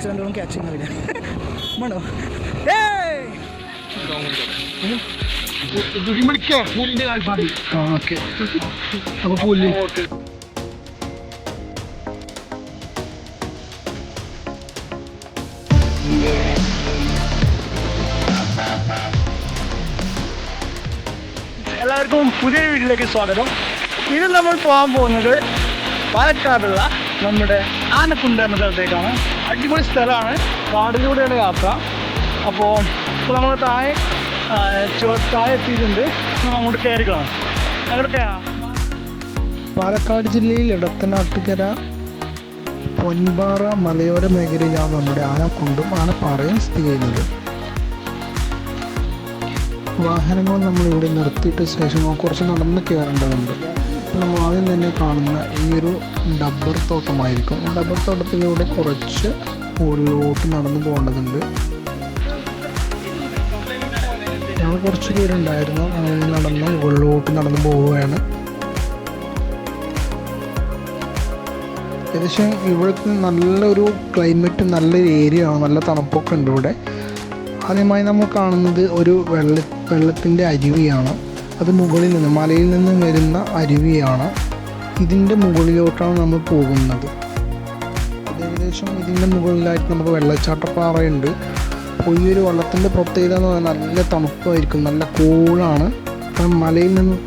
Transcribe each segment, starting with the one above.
ആക്സിഡന്റുകളും catching ആവില്ല മണോ? Okay അപ്പോൾ പുല്ല് എല്ലാവർക്കും പുതിയ വീട്ടിലേക്ക് സ്വാഗതം. ഇത് നമ്മൾ പോകാൻ പോകുന്നത് പാലക്കാടുള്ള നമ്മുടെ ആനക്കുണ്ട് എന്ന സ്ഥലത്തേക്കാണ്. അടിപൊളി സ്ഥലമാണ്. കാടിലൂടെയാണ് യാത്ര. അപ്പോൾ ഇപ്പോൾ നമ്മൾ താഴെ താഴെ എത്തിയിട്ടുണ്ട്. നമ്മൾ അങ്ങോട്ട് കയറി കാണാം. അങ്ങോട്ട് കയറാം. പാലക്കാട് ജില്ലയിൽ ഇടത്തനാട്ടുകര പൊൻപാറ മലയോര മേഖലയിലാണ് നമ്മുടെ ആനക്കുണ്ടും ആനപ്പാറയും സ്ഥിതി ചെയ്യുന്നത്. വാഹനങ്ങൾ നമ്മൾ ഇവിടെ നിർത്തിയിട്ട ശേഷം കുറച്ച് നടന്ന് കയറേണ്ടതുണ്ട്. നമ്മൾ ആദ്യം തന്നെ കാണുന്ന ഈ ഒരു ഡബ്ബർ തോട്ടമായിരിക്കും. ഡബ്ബർ തോട്ടത്തിലൂടെ കുറച്ച് ഉള്ളിലോട്ട് നടന്നു പോകേണ്ടതുണ്ട്. ഞങ്ങൾ കുറച്ച് പേരുണ്ടായിരുന്നു. അങ്ങനെ നടന്ന് മുകളിലോട്ട് നടന്നു പോവുകയാണ്. ഏകദേശം ഇവിടുത്തെ നല്ലൊരു ക്ലൈമറ്റ് നല്ലൊരു ഏരിയ ആണ്. നല്ല തണുപ്പൊക്കെ ഉണ്ട് ഇവിടെ. ആദ്യമായി നമ്മൾ കാണുന്നത് ഒരു വെള്ള വെള്ളത്തിന്റെ അരുവിയാണ്. അത് മുകളിൽ നിന്ന് മലയിൽ നിന്ന് വരുന്ന അരുവിയാണ് ഇതിന്റെ മുകളിലോട്ടാണ് നമ്മൾ പോകുന്നത്. ഏകദേശം ഇതിന്റെ മുകളിലായിട്ട് നമുക്ക് വെള്ളച്ചാട്ടപ്പാറയുണ്ട്. അപ്പോൾ ഈ ഒരു വെള്ളത്തിന്റെ പ്രത്യേകത എന്ന് പറഞ്ഞാൽ നല്ല തണുപ്പായിരിക്കും നല്ല കൂളാണ്. അപ്പം മലയിൽ നിന്ന്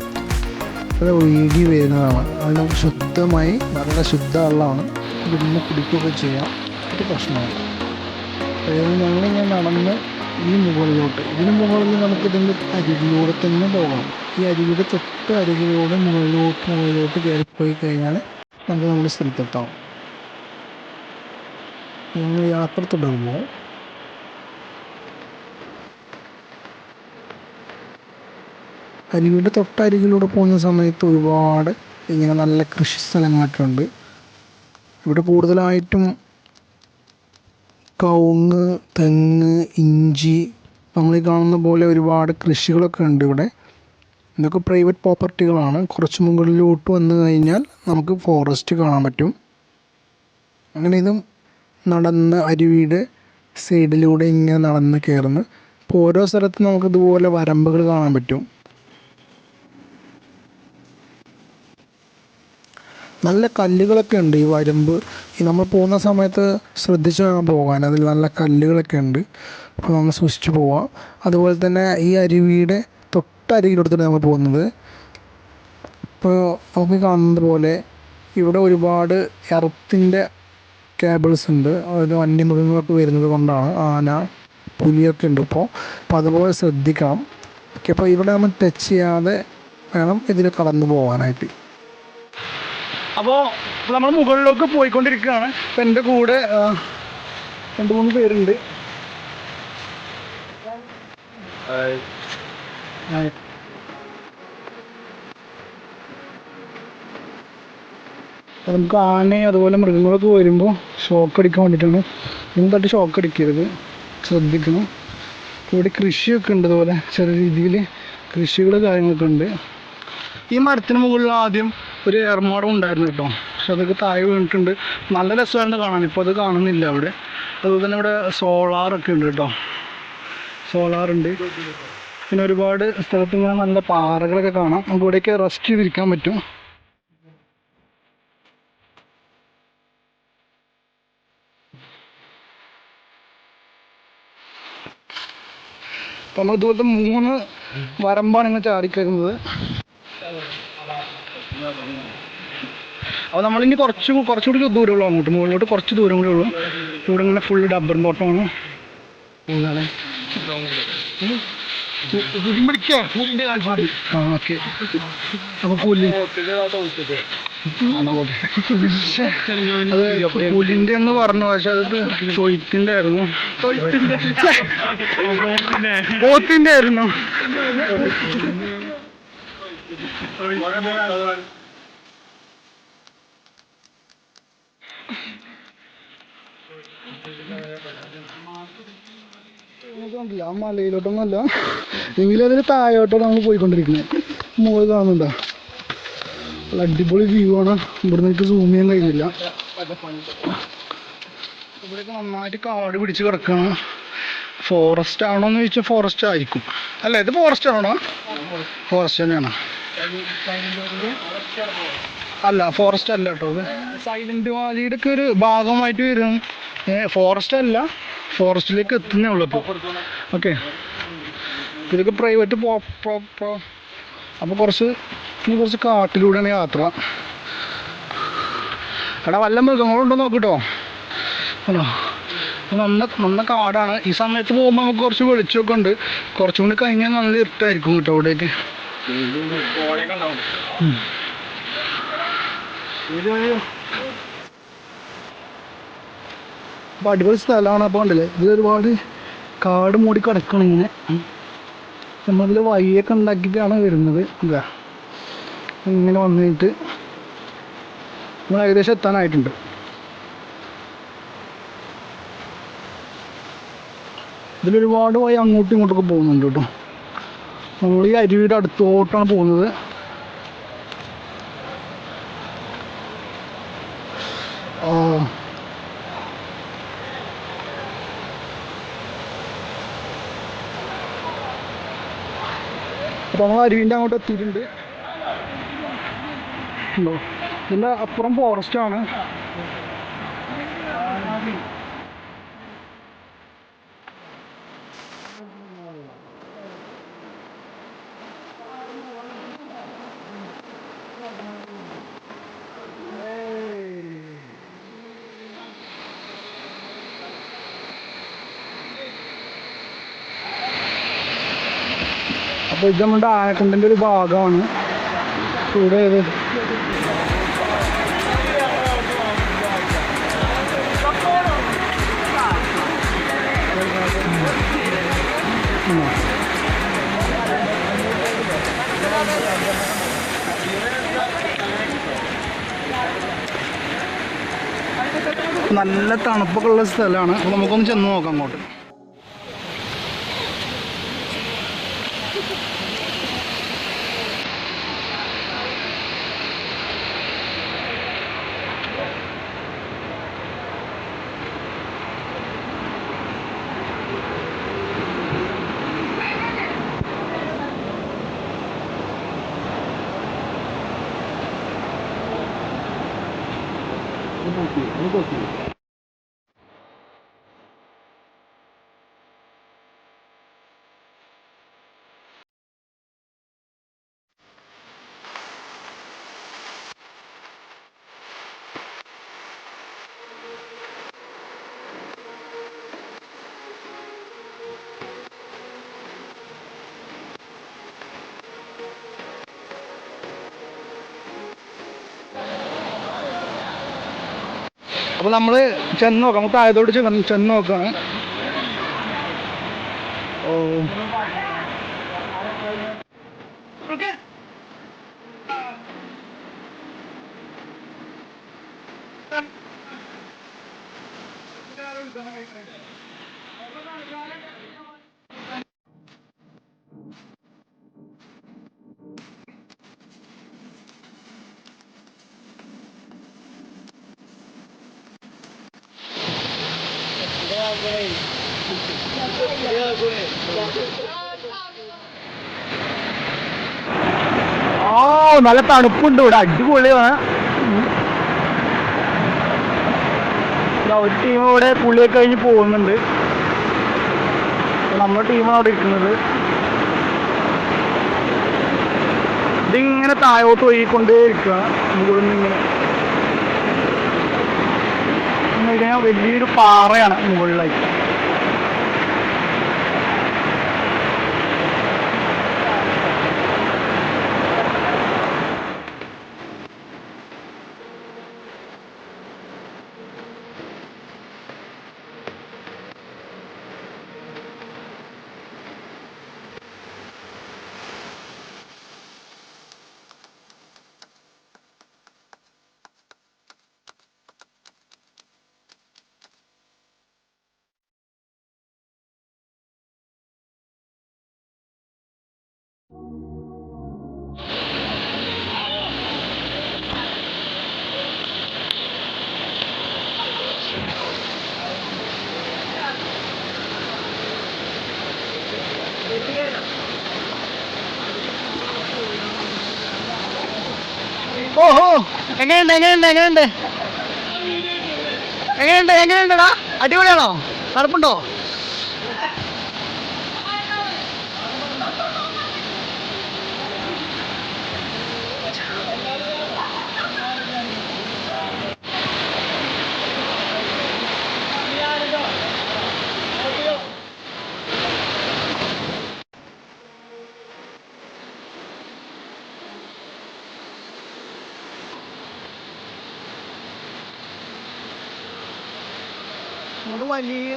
അത് ഒഴുകി വരുന്നതാണ്. അത് നമുക്ക് ശുദ്ധമായി നല്ല ശുദ്ധ വെള്ളമാണ്. ഇവിടുന്ന് കുടിക്കുകയൊക്കെ ചെയ്യാം. ഒരു പ്രശ്നമാണ് അതായത് ഞാൻ നടന്ന് ഈ മുകളിലോട്ട് ഇതിന് മുകളിൽ നമുക്കിതിന്റെ അരുവിലൂടെ തന്നെ പോകണം. ഈ അരുവിയുടെ തൊട്ട് അരികിലൂടെ മുകളിലോട്ട് മുകളിലോട്ട് കയറിപ്പോയി കഴിഞ്ഞാൽ നമുക്ക് നമ്മുടെ സ്ഥലത്തെത്താം. ഞങ്ങൾ യാത്ര തുടരുമ്പോൾ അരുവിയുടെ തൊട്ടരികിലൂടെ പോകുന്ന സമയത്ത് ഒരുപാട് ഇങ്ങനെ നല്ല കൃഷി സ്ഥലങ്ങളൊക്കെ ഉണ്ട് ഇവിടെ കൂടുതലായിട്ടും കവുങ്ങ് തെങ്ങ് ഇഞ്ചി നമ്മൾ ഈ കാണുന്ന പോലെ ഒരുപാട് കൃഷികളൊക്കെ ഉണ്ട് ഇവിടെ. ഇതൊക്കെ പ്രൈവറ്റ് പ്രോപ്പർട്ടികളാണ് കുറച്ച് മുകളിലോട്ട് വന്നു കഴിഞ്ഞാൽ നമുക്ക് ഫോറസ്റ്റ് കാണാൻ പറ്റും. അങ്ങനെ ഇതും നടന്ന് അരുവിയുടെ സൈഡിലൂടെ ഇങ്ങനെ നടന്ന് കയറുന്നു ഇപ്പോൾ ഓരോ സ്ഥലത്തും നമുക്ക് ഇതുപോലെ വരമ്പുകൾ കാണാൻ പറ്റും. നല്ല കല്ലുകളൊക്കെ ഉണ്ട് ഈ വരമ്പ്. നമ്മൾ പോകുന്ന സമയത്ത് ശ്രദ്ധിച്ച് വേണം പോകാൻ. അതിൽ നല്ല കല്ലുകളൊക്കെ ഉണ്ട്. അപ്പോൾ നമ്മൾ സൂക്ഷിച്ച് പോവാം. അതുപോലെ തന്നെ ഈ അരുവിയുടെ തൊട്ടരികിലെടുത്തിട്ട് നമ്മൾ പോകുന്നത്. ഇപ്പോൾ നമുക്ക് കാണുന്നത് പോലെ ഇവിടെ ഒരുപാട് എർത്തിന്റെ കേബിൾസ് ഉണ്ട്. അതായത് വന്യമൃഗങ്ങളൊക്കെ വരുന്നത് കൊണ്ടാണ് ആന പുലിയൊക്കെ ഉണ്ട് ഇപ്പോൾ അപ്പോൾ അതുപോലെ ശ്രദ്ധിക്കണം. ഓക്കെ അപ്പോൾ ഇവിടെ നമ്മൾ ടച്ച് ചെയ്യാതെ വേണം ഇതിൽ കടന്നു പോകാനായിട്ട്. അപ്പോൾ നമ്മൾ മുകളിലേക്ക് പോയിക്കൊണ്ടിരിക്കുകയാണ്. ഇപ്പം എന്റെ കൂടെ രണ്ട് മൂന്ന് പേരുണ്ട്. അപ്പോൾ നമുക്ക് ആനയും അതുപോലെ മൃഗങ്ങളൊക്കെ വരുമ്പോൾ ഷോക്ക് അടിക്കാൻ വേണ്ടിയിട്ടാണ്. തട്ടി ഷോക്ക് അടിക്കരുത്? ശ്രദ്ധിക്കണം. ഇവിടെ കൃഷിയൊക്കെ ഉണ്ട് അതുപോലെ ചെറിയ രീതിയിൽ കൃഷികൾ കാര്യങ്ങളൊക്കെ ഉണ്ട്. ഈ മരത്തിന് മുകളിൽ ആദ്യം ഒരു എർമാടം ഉണ്ടായിരുന്നു കേട്ടോ. പക്ഷെ അതൊക്കെ താഴെ വീണിട്ടുണ്ട്. നല്ല രസമായിരുന്നു കാണാൻ. ഇപ്പോൾ അത് കാണുന്നില്ല അവിടെ. അതുപോലെ തന്നെ ഇവിടെ സോളാറൊക്കെ ഉണ്ട് കേട്ടോ. സോളാർ ഉണ്ട്. പിന്നെ ഒരുപാട് സ്ഥലത്ത് ഇങ്ങനെ നല്ല പാറകളൊക്കെ കാണാം. നമുക്ക് ഇവിടെയൊക്കെ റെസ്റ്റ് ചെയ്തിരിക്കാൻ പറ്റും. അപ്പം നമ്മൾ ഇതുപോലത്തെ മൂന്ന് വരമ്പാണ് ഇങ്ങനെ ചാടിക്കഴിയുന്നത് അപ്പോൾ നമ്മളിനി കുറച്ച് കുറച്ചുകൂടി ദൂരമുള്ളൂ അങ്ങോട്ട്. മുകളിലോട്ട് കുറച്ച് ദൂരം കൂടി ഉള്ളൂ. ഇവിടെ ഇങ്ങനെ ഫുള്ള് ഡബ്ബർ തോട്ടമാണ് കൂടാതെ പുല്ല് ശ്ശെ, അത് പുലിന്റെ എന്ന് പറഞ്ഞു പക്ഷെ അത് തൊയ്ത്തിന്റെ ആയിരുന്നു പോത്തിന്റെ ആയിരുന്നു ആ മലയിലോട്ടൊന്നുമല്ല. എങ്കിലും അതിന് താഴോട്ടാണ് നമ്മൾ പോയിക്കൊണ്ടിരിക്കുന്നത്. മോൾ കാണുന്നുണ്ടോ? അടിപൊളി വ്യൂ ആണ്. ഇവിടുന്ന് എനിക്ക് സൂം ചെയ്യാൻ കഴിയുന്നില്ല. ഇവിടെയൊക്കെ നന്നായിട്ട് കാട് പിടിച്ച് കിടക്കണം ഫോറസ്റ്റ് ആണോ എന്ന് ചോദിച്ചാൽ ഫോറസ്റ്റ് ആയിരിക്കും. അല്ല ഇത് ഫോറസ്റ്റ് ആണോ ഫോറസ്റ്റ് തന്നെയാണ്. അല്ല ഫോറസ്റ്റ് അല്ല കേട്ടോ ഇത്. സൈലന്റ് വാലിയുടെ ഒക്കെ ഒരു ഭാഗമായിട്ട് വരും ഫോറസ്റ്റ് അല്ല. ഫോറസ്റ്റിലേക്ക് എത്തുന്നേ ഉള്ളൂ ഇപ്പോൾ ഓക്കെ. ഇതൊക്കെ പ്രൈവറ്റ് പോ അപ്പോൾ കുറച്ച് ഇനി കുറച്ച് കാട്ടിലൂടെയാണ് യാത്ര. എടാ വല്ല മൃഗങ്ങളുണ്ടോ നോക്കിട്ടോ? ഹലോ നന്ന നന്ന കാടാണ്. ഈ സമയത്ത് പോകുമ്പോൾ നമുക്ക് കുറച്ച് വെളിച്ചമൊക്കെ ഉണ്ട്. കുറച്ചും കൂടി കഴിഞ്ഞാൽ നല്ല ഇരുട്ടായിരിക്കും കേട്ടോ അവിടേക്ക്. ഉം. അപ്പൊ അടിപൊളി സ്ഥലമാണ് അപ്പോൾ ഉണ്ടല്ലേ ഇത് ഒരുപാട് കാട് മൂടി കിടക്കണം ഇങ്ങനെ. നമ്മളിൽ വഴിയൊക്കെ ഉണ്ടാക്കിയിട്ടാണ് വരുന്നത്. എന്താ ഇങ്ങനെ വന്നിട്ട് നമ്മൾ ഏകദേശം എത്താനായിട്ടുണ്ട്. ഇതിലൊരുപാട് വഴി അങ്ങോട്ടും ഇങ്ങോട്ടൊക്കെ പോകുന്നുണ്ട് കേട്ടോ. നമ്മൾ ഈ അരുവിയുടെ അടുത്തോട്ടാണ് പോകുന്നത് ആ അപ്പോൾ നമ്മൾ അരുവിന്റെ അങ്ങോട്ട് എത്തിയിട്ടുണ്ട്. ഉണ്ടോ? ഇതിന്റെ അപ്പുറം ഫോറസ്റ്റ് അപ്പോൾ ഇത് നമ്മുടെ ആനക്കുണ്ടിന്റെ ഒരു ഭാഗമാണ്. ഇവിടെ ഇത് നല്ല തണുപ്പൊക്കെ ഉള്ള സ്ഥലമാണ്. നമുക്കൊന്ന് ചെന്ന് നോക്കാം അങ്ങോട്ട്. അപ്പോൾ നമ്മൾ ചെന്ന് നോക്കാം നമുക്ക് താഴത്തോട്ട് ചെന്ന് ചെന്ന് നോക്കാണ് ഓ. ആ. നല്ല തണുപ്പുണ്ട് ഇവിടെ. അടിപൊളിയാണ്. ഒരു ടീം ഇവിടെ പുള്ളിയൊക്കെ കഴിഞ്ഞ് പോകുന്നുണ്ട്. നമ്മുടെ ടീമാണ് അവിടെ ഇരിക്കുന്നത്. ഇതിങ്ങനെ താഴോട്ട് ഒഴുകിക്കൊണ്ടേ ഇരിക്കുക. മുകളിൽ ഇങ്ങനെ. ഇങ്ങനെ വലിയൊരു പാറയാണ് മുകളിലായിട്ട്. എങ്ങനെയുണ്ട് എങ്ങനെയുണ്ട് എങ്ങനെയുണ്ട്? എങ്ങനെയുണ്ട് എങ്ങനെയുണ്ടടാ അടിപൊളിയാണോ? തണുപ്പുണ്ടോ അത് വലിയ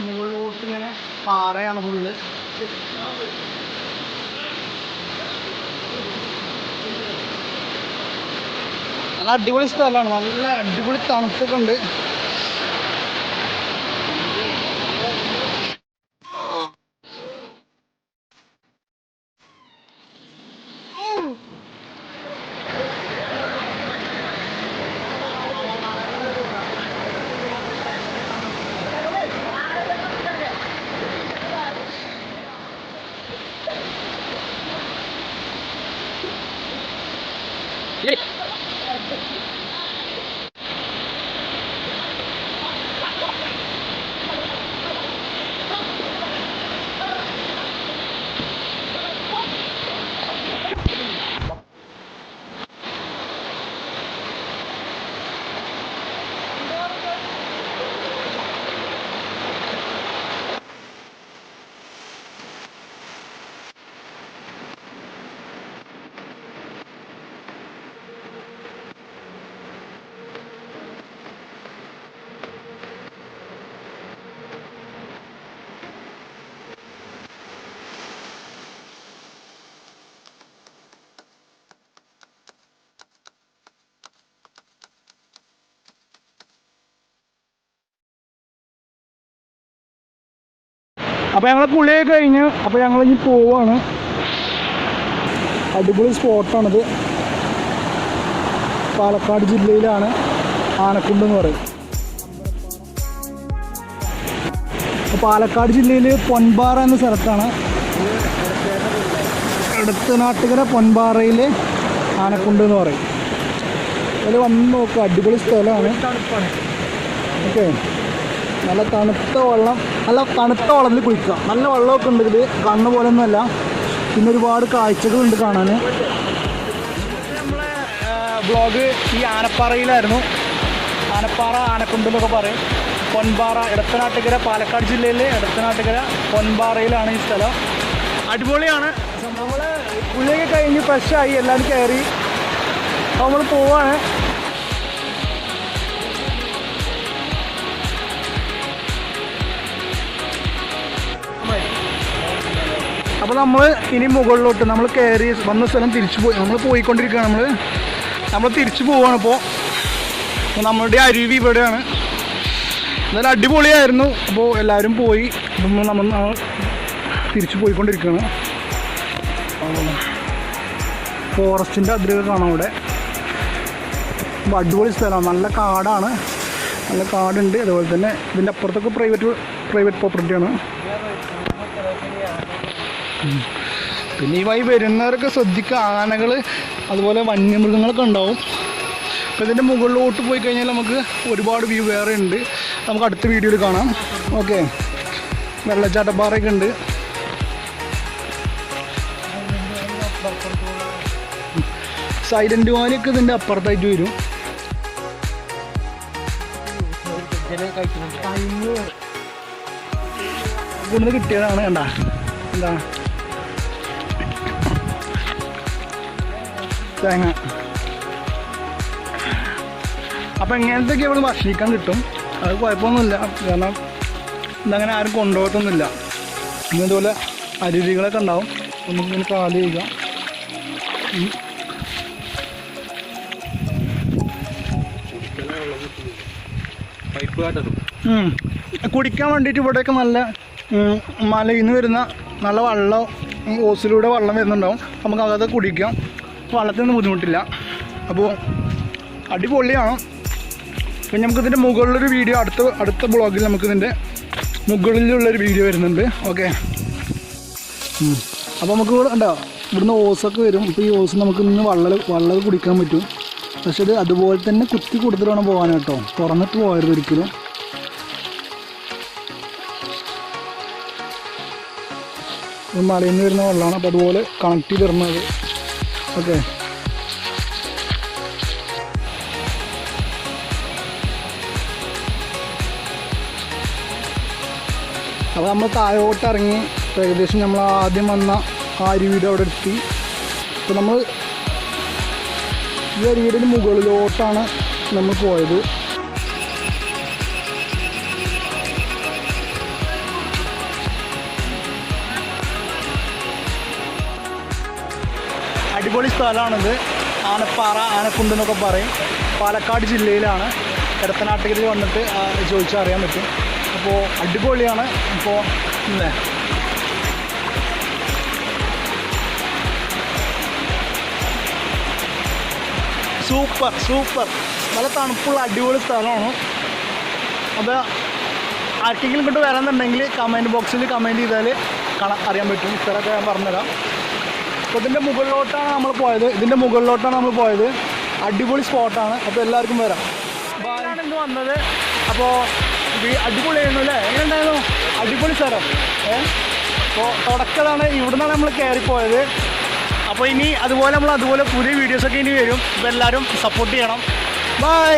മുകളിലോട്ട് ഇങ്ങനെ പാറയാണ് ഫുള്ള് നല്ല അടിപൊളി സ്ഥലമാണ്. നല്ല അടിപൊളി തണുപ്പൊക്കെ ഉണ്ട്. അപ്പോൾ ഞങ്ങളെ കുളിയൊക്കെ കഴിഞ്ഞ് അപ്പോൾ ഞങ്ങൾ ഇനി പോവാണ്. അടിപൊളി സ്പോട്ടാണിത്. പാലക്കാട് ജില്ലയിലാണ് ആനക്കുണ്ട് എന്ന് പറയും. പാലക്കാട് ജില്ലയിൽ പൊൻപാറ എന്ന സ്ഥലത്താണ് അടുത്ത നാട്ടുകര പൊൻപാറയിൽ ആനക്കുണ്ട് എന്ന് പറയും. അതിൽ വന്ന് നോക്കുക അടിപൊളി സ്ഥലമാണ്. ഓക്കെ. നല്ല തണുത്ത വെള്ളം നല്ല തണുത്ത വെള്ളത്തിൽ കുളിക്കുക. നല്ല വെള്ളമൊക്കെ ഉണ്ട് ഇതിൽ കണ്ണ് പോലെ ഒന്നുമല്ല പിന്നെ ഒരുപാട് കാഴ്ചകളുണ്ട് കാണാൻ നമ്മളെ ബ്ലോഗ് ഈ ആനപ്പാറയിലായിരുന്നു. ആനപ്പാറ ആനക്കുണ്ട് എന്നൊക്കെ പറയും. പൊൻപാറ ഇടത്തനാട്ടുകര പാലക്കാട് ജില്ലയിലെ ഇടത്തനാട്ടുകര പൊൻപാറയിലാണ് ഈ സ്ഥലം. അടിപൊളിയാണ്. നമ്മൾ കുളിയൊക്കെ കഴിഞ്ഞ് ഫ്രഷായി എല്ലാവരും കയറി. നമ്മൾ പോവാണ്. അപ്പോൾ നമ്മൾ ഇനി മുകളിലോട്ട് നമ്മൾ കയറി വന്ന സ്ഥലം തിരിച്ചു പോയി. നമ്മൾ പോയിക്കൊണ്ടിരിക്കുകയാണ് നമ്മൾ നമ്മൾ തിരിച്ചു പോവുകയാണ് ഇപ്പോൾ നമ്മളുടെ അരുവി ഇവിടെയാണ്. നല്ല അടിപൊളിയായിരുന്നു. അപ്പോൾ എല്ലാവരും പോയി. അപ്പം നമ്മൾ നമ്മൾ തിരിച്ചു പോയിക്കൊണ്ടിരിക്കുകയാണ്. ഫോറസ്റ്റിന്റെ അതിരൊക്കെ കാണാം അവിടെ. അപ്പോൾ അടിപൊളി സ്ഥലമാണ്. നല്ല കാടാണ്. നല്ല കാടുണ്ട്. അതുപോലെ തന്നെ ഇതിന്റെ അപ്പുറത്തൊക്കെ പ്രൈവറ്റ് പ്രൈവറ്റ് പ്രോപ്പർട്ടിയാണ്. പിന്നെ ഈ വഴി വരുന്നവരൊക്കെ ശ്രദ്ധിക്കുക. ആനകൾ അതുപോലെ വന്യമൃഗങ്ങളൊക്കെ ഉണ്ടാവും. അപ്പോൾ ഇതിന്റെ മുകളിലോട്ട് പോയി കഴിഞ്ഞാൽ നമുക്ക് ഒരുപാട് വ്യൂ വേറെ ഉണ്ട്. നമുക്ക് അടുത്ത വീഡിയോയിൽ കാണാം. ഓക്കെ വെള്ളച്ചാട്ടപ്പാറയൊക്കെ ഉണ്ട്. സൈലന്റ് വാലിയൊക്കെ ഇതിന്റെ അപ്പുറത്തായിട്ട് വരും. കിട്ടിയതാണ് കണ്ട. എന്താ? തേങ്ങ. അപ്പം ഇങ്ങനത്തെയൊക്കെ ഇവിടെ ഭക്ഷിക്കാൻ കിട്ടും. അത് കുഴപ്പമൊന്നുമില്ല. കാരണം ഇതങ്ങനെ ആരും കൊണ്ടുപോകത്തൊന്നുമില്ല. പിന്നെ ഇതുപോലെ അരുവികളൊക്കെ ഉണ്ടാവും. നമുക്കിങ്ങനെ കാൽ ചെയ്യുക. കുടിക്കാൻ വേണ്ടിയിട്ട് ഇവിടെയൊക്കെ നല്ല മലയിൽ നിന്ന് വരുന്ന നല്ല വെള്ളം ഓസിലൂടെ വെള്ളം വരുന്നുണ്ടാവും. നമുക്ക് അതൊക്കെ കുടിക്കാം. വെള്ളത്തിനൊന്നും ബുദ്ധിമുട്ടില്ല. അപ്പോൾ അടിപൊളിയാണ്. പിന്നെ നമുക്കിതിന്റെ മുകളിലൊരു വീഡിയോ അടുത്ത അടുത്ത ബ്ലോഗിൽ നമുക്കിതിന്റെ മുകളിലുള്ളൊരു വീഡിയോ വരുന്നുണ്ട്. ഓക്കെ. അപ്പോൾ നമുക്ക് ഉണ്ടോ ഇവിടുന്ന് ഓസൊക്കെ വരും. ഇപ്പോൾ ഈ ഓസ് നമുക്ക് ഇന്ന് വെള്ളം വെള്ളം കുടിക്കാൻ പറ്റും. പക്ഷെ ഇത് അതുപോലെ തന്നെ കുത്തി കൊടുത്തിട്ട് വേണം പോകാൻ കേട്ടോ. തുറന്നിട്ട് പോകരുത് ഒരിക്കലും. മലയിൽ നിന്ന് വരുന്ന വെള്ളമാണ്. അപ്പോൾ അതുപോലെ കണക്ട് ചെയ്ത് തരുന്നത്. ഓക്കെ. അപ്പോൾ നമ്മൾ താഴോട്ട് ഇറങ്ങി ഏകദേശം നമ്മൾ ആദ്യം വന്ന ആ അരുവിയുടെ അവിടെ എത്തി. അപ്പോൾ നമ്മൾ ഈ അരുവിയുടെ മുകളിലോട്ടാണ് നമ്മൾ പോയത്. അടിപൊളി സ്ഥലമാണിത്. ആനപ്പാറ ആനക്കുണ്ട് എന്നൊക്കെ പറയും. പാലക്കാട് ജില്ലയിലാണ്. കിടത്തനാട്ടുകരയിൽ വന്നിട്ട് ചോദിച്ചാൽ അറിയാൻ പറ്റും. അപ്പോൾ അടിപൊളിയാണ്. ഇപ്പോൾ സൂപ്പർ സൂപ്പർ. നല്ല തണുപ്പുള്ള അടിപൊളി സ്ഥലമാണ്. അപ്പോൾ ആർക്കെങ്കിലും ഇങ്ങോട്ട് വരാന്നുണ്ടെങ്കിൽ കമന്റ് ബോക്സിൽ കമന്റ് ചെയ്താൽ കാണാൻ അറിയാൻ പറ്റും. ഇത്രയൊക്കെ ഞാൻ പറഞ്ഞുതരാം. അപ്പോൾ ഇതിന്റെ മുകളിലോട്ടാണ് നമ്മൾ പോയത്. ഇതിന്റെ മുകളിലോട്ടാണ് നമ്മൾ പോയത്. അടിപൊളി സ്പോട്ടാണ്. അപ്പോൾ എല്ലാവർക്കും വരാം. ബാലാണ് ഇന്ന് വന്നത്. അപ്പോൾ അടിപൊളി അടിപൊളിയായിരുന്നു അല്ലേ? എങ്ങനെ ഉണ്ടായിരുന്നു അടിപൊളി സ്ഥലം ഏ? അപ്പോൾ തുടക്കതാണ്. ഇവിടുന്നാണ് നമ്മൾ കയറിപ്പോയത് അപ്പോൾ ഇനി അതുപോലെ നമ്മൾ അതുപോലെ പുതിയ വീഡിയോസൊക്കെ ഇനി വരും. അപ്പോൾ എല്ലാവരും സപ്പോർട്ട് ചെയ്യണം. ബൈ